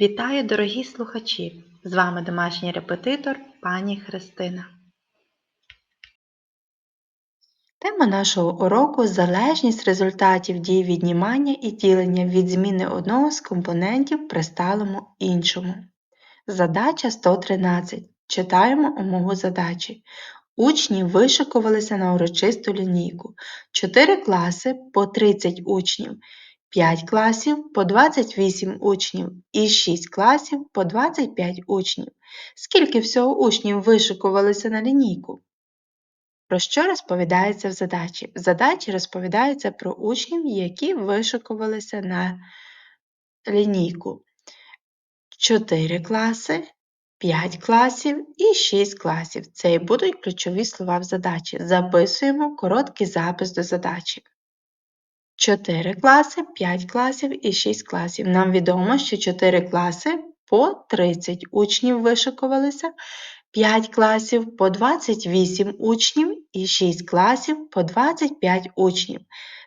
Вітаю, дорогі слухачі! З вами домашній репетитор пані Христина. Тема нашого уроку залежність результатів дій віднімання і ділення від зміни одного з компонентів при сталому іншому. Задача 113. Читаємо умову задачі. Учні вишикувалися на урочисту лінійку. 4 класи по 30 учнів, 5 класів по 28 учнів і 6 класів по 25 учнів. Скільки всього учнів вишикувалися на лінійку? Про що розповідається в задачі? В задачі розповідається про учнів, які вишикувалися на лінійку. 4 класи, 5 класів і 6 класів. Це і будуть ключові слова в задачі. Записуємо короткий запис до задачі. 4 класи, 5 класів і 6 класів. Нам відомо, що 4 класи по 30 учнів вишикувалися, 5 класів по 28 учнів і 6 класів по 25 учнів.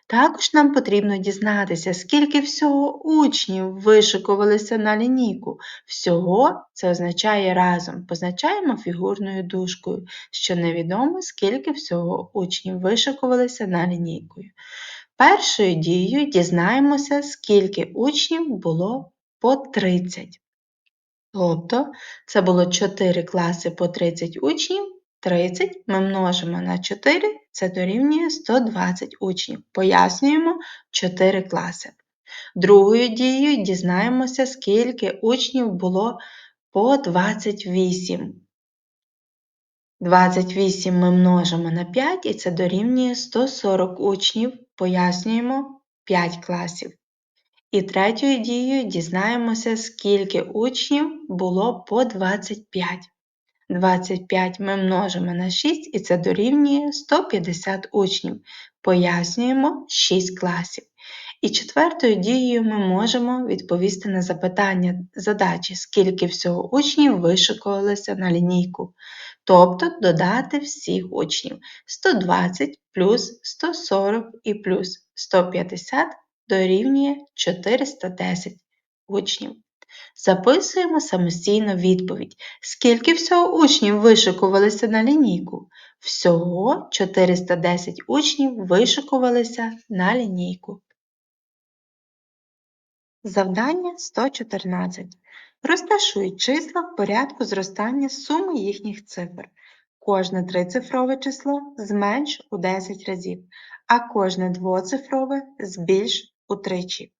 Також нам потрібно дізнатися, скільки всього учнів вишикувалися на лінійку. Всього це означає разом. Позначаємо фігурною дужкою, що невідомо, скільки всього учнів вишикувалися на лінійкою. Першою дією дізнаємося, скільки учнів було по 30. Тобто це було 4 класи по 30 учнів. 30 ми множимо на 4, це дорівнює 120 учнів. Пояснюємо 4 класи. Другою дією дізнаємося, скільки учнів було по 28. 28 ми множимо на 5 і це дорівнює 140 учнів. Пояснюємо 5 класів. І третьою дією дізнаємося, скільки учнів було по 25. 25 ми множимо на 6 і це дорівнює 150 учнів. Пояснюємо 6 класів. І четвертою дією ми можемо відповісти на запитання задачі, скільки всього учнів вишикувалося на лінійку. Тобто додати всіх учнів 120 плюс 140 і плюс 150 дорівнює 410 учнів. Записуємо самостійно відповідь. Скільки всього учнів вишикувалися на лінійку? Всього 410 учнів вишикувалися на лінійку. Завдання 114. Розташуй числа в порядку зростання суми їхніх цифр. Кожне трицифрове число зменш у 10 разів, а кожне двоцифрове збільш утричі.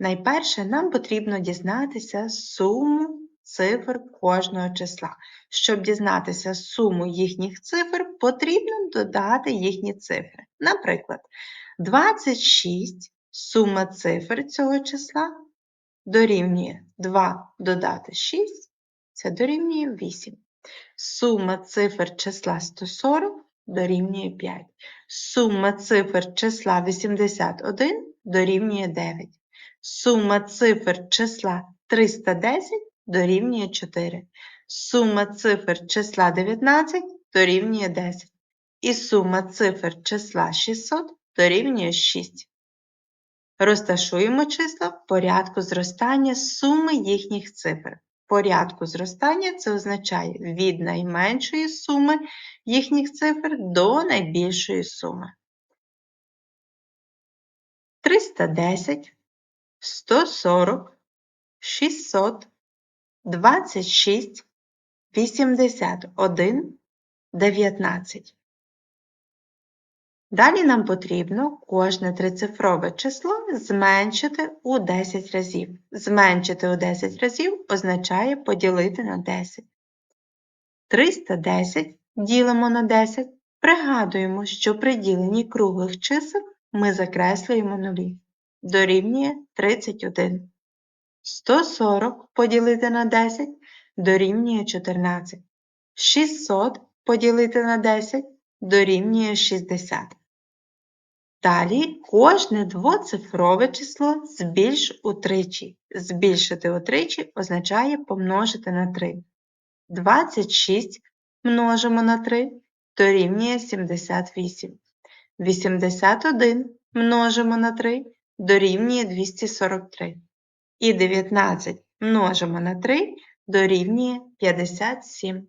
Найперше нам потрібно дізнатися суму цифр кожного числа. Щоб дізнатися суму їхніх цифр, потрібно додати їхні цифри. Наприклад, 26 сума цифр цього числа дорівнює 2 додати 6, це дорівнює 8. Сума цифр числа 140 дорівнює 5. Сума цифр числа 81 дорівнює 9. Сума цифр числа 310 дорівнює 4. Сума цифр числа 19 дорівнює 10. І сума цифр числа 600 дорівнює 6. Розташуємо числа в порядку зростання суми їхніх цифр. Порядку зростання це означає від найменшої суми їхніх цифр до найбільшої суми. 310, 140, 600, 26, 81, 19. Далі нам потрібно кожне трицифрове число зменшити у 10 разів. Зменшити у 10 разів означає поділити на 10. 310 ділимо на 10. Пригадуємо, що при діленні круглих чисел ми закреслюємо нулі. Дорівнює 31. 140 поділити на 10 дорівнює 14. 600 поділити на 10 дорівнює 60. Далі кожне двоцифрове число збільш утричі. Збільшити утричі означає помножити на 3. 26 множимо на 3 дорівнює 78. 81 множимо на 3 дорівнює 243. І 19 множимо на 3 дорівнює 57.